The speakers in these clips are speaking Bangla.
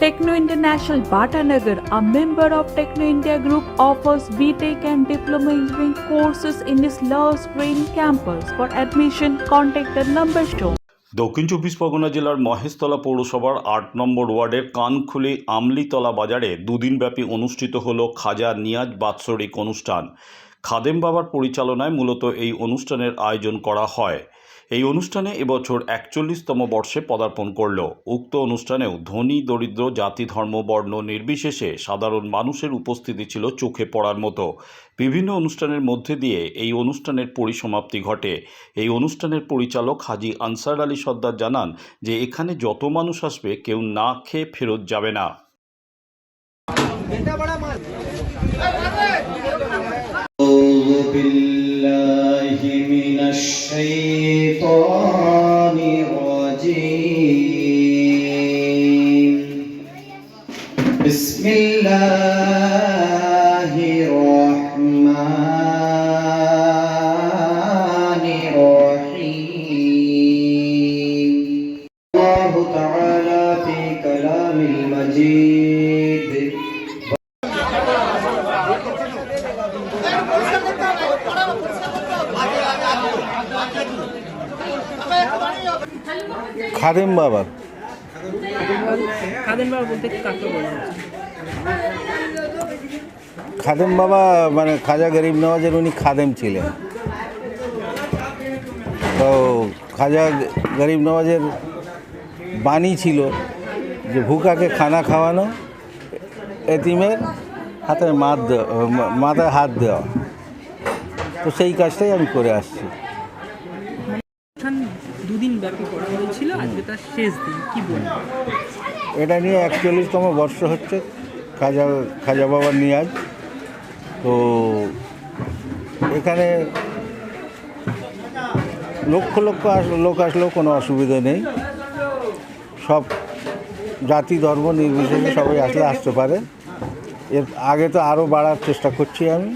Techno International Bhatanagar, a member of Techno India Group, offers BTEC and Diploma Engineering courses in its Love Green campus. For admission, contact the number shown. দক্ষিণ চব্বিশ পরগনা জেলার মহেশতলা পৌরসভার আট নম্বর ওয়ার্ডের কানখুলি আমলিতলা বাজারে দুদিনব্যাপী অনুষ্ঠিত হল খাজা নিয়াজ বাৎসরিক অনুষ্ঠান খাদেম বাবার পরিচালনায় মূলত এই অনুষ্ঠানের আয়োজন করা হয় এই অনুষ্ঠানে এবছর একচল্লিশতম বর্ষে পদার্পণ করল উক্ত অনুষ্ঠানেও ধনী দরিদ্র জাতি ধর্ম বর্ণ নির্বিশেষে সাধারণ মানুষের উপস্থিতি ছিল চোখে পড়ার মতো বিভিন্ন অনুষ্ঠানের মধ্যে দিয়ে এই অনুষ্ঠানের পরিসমাপ্তি ঘটে এই অনুষ্ঠানের পরিচালক হাজি আনসার আলী সর্দার জানান যে এখানে যত মানুষ আসবে কেউ না খেয়ে ফেরত যাবে না أعوذ بالله من الشيطان الرجيم. بسم الله الرحمن الرحيم. الله تعالى في كلام المجيد খাদেম বাবা বলতে কাকে বলা খাদেম বাবা মানে খাজা গরিব নওয়াজের উনি খাদেম ছিলেন। তো খাজা গরিব নওয়াজের বাণী ছিল যে ভুকাকে খানা খাওয়ানো এতিমের হাতে মাত দেওয়া মাথায় হাত দেওয়া। তো সেই কাজটাই আমি করে আসছি। দুদিন ব্যাপী করা হয়েছিল আজকে তার শেষ দিন, কি এটা নিয়ে একচল্লিশতম বর্ষ হচ্ছে, খাজা খাজা বাবার নিয়াজ। তো এখানে লক্ষ লক্ষ লোক আসলেও কোনো অসুবিধা নেই। সব জাতি, ধর্ম নির্বিশেষে সবাই আসলে আসতে পারে। এর আগে তো আরও বাড়ার চেষ্টা করছি আমি।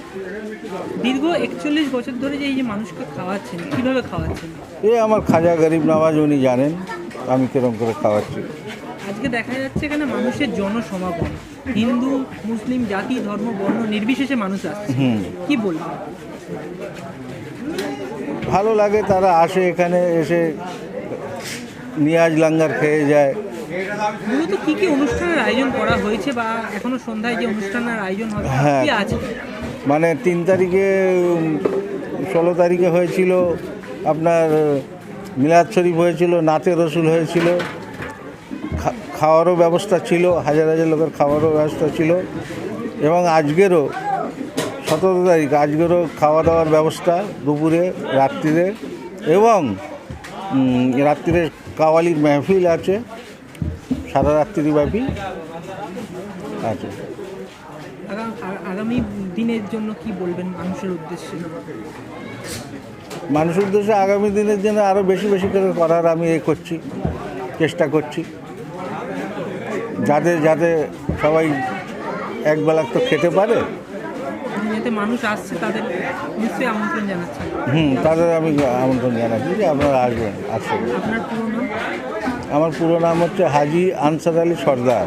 দীর্ঘ একচল্লিশ বছর ধরে যে এই যে মানুষকে খাওয়াচ্ছেন কীভাবে খাওয়াচ্ছেন? এ আমার খাজা গরিব নওয়াজ উনি জানেন আমি কিরম করে খাওয়াচ্ছি। আজকে দেখা যাচ্ছে এখানে মানুষের জনসমাগম। হিন্দু মুসলিম জাতি ধর্ম বর্ণ নির্বিশেষে মানুষ আসছে। কি বলব ভালো লাগে তারা আসে এখানে এসে নিয়াজ লাঙ্গার খেয়ে যায়। মূলত কি কি অনুষ্ঠানের আয়োজন করা হয়েছে বা এখনও সন্ধ্যায় যে অনুষ্ঠানের আয়োজন হবে হ্যাঁ। কি আছে? মানে তিন তারিখে ষোলো তারিখে হয়েছিল আপনার, মিলাদ শরীফ হয়েছিল নাতে রসুল হয়েছিল। খাওয়ারও ব্যবস্থা ছিল, হাজার হাজার লোকের খাওয়ারও ব্যবস্থা ছিল। এবং আজকেরও, সতেরো তারিখ, আজকেরও খাওয়া দাওয়ার ব্যবস্থা দুপুরে, রাত্রিরে এবং রাত্রিরে কাওয়ালির মেহফিল আছে, সারা রাত্রিব্যাপী আছে। আগামী দিনের জন্য কি বলবেন মানুষের উদ্দেশ্যে? মানুষের উদ্দেশ্যে আগামী দিনের জন্য আরও বেশি বেশি করে করার আমি এ করছি চেষ্টা করছি। যাতে যাতে সবাই একবেলা তো খেতে পারে। মানুষ আসছে তাদের নিশ্চয়ই আমন্ত্রণ জানাচ্ছেন। হুম তাদের আমি আমন্ত্রণ জানাচ্ছি যে আপনারা আসবেন আসবেন। আমার পুরো নাম হচ্ছে হাজি answer Ali Sardar.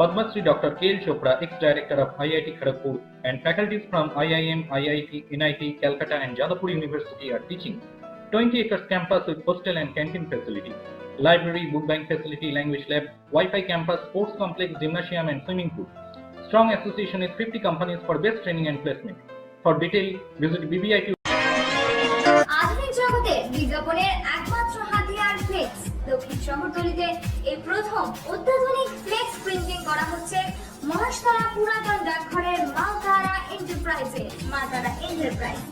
Padma Shri Dr. K. Chopra, ex-director of IIT Kharagpur, and faculties from IIM, IIT, NIT, Calcutta, and Jadavpur University are teaching. 20 acres campus with hostel and canteen facility, library, book bank facility, language lab, Wi-Fi campus, sports complex, gymnasium, and swimming pool. Strong association with 50 companies for best training and placement. For detail, visit BBIT আধুনিক জগতে একমাত্র হাতিয়ার ফ্লেক্স দক্ষিণ শহরতলিতে এই প্রথম অত্যাধুনিক ফ্লেক্স প্রিন্টিং পুরাতন ডাকঘরের মালতারা এন্টারপ্রাইজে মালতারা এন্টারপ্রাইজ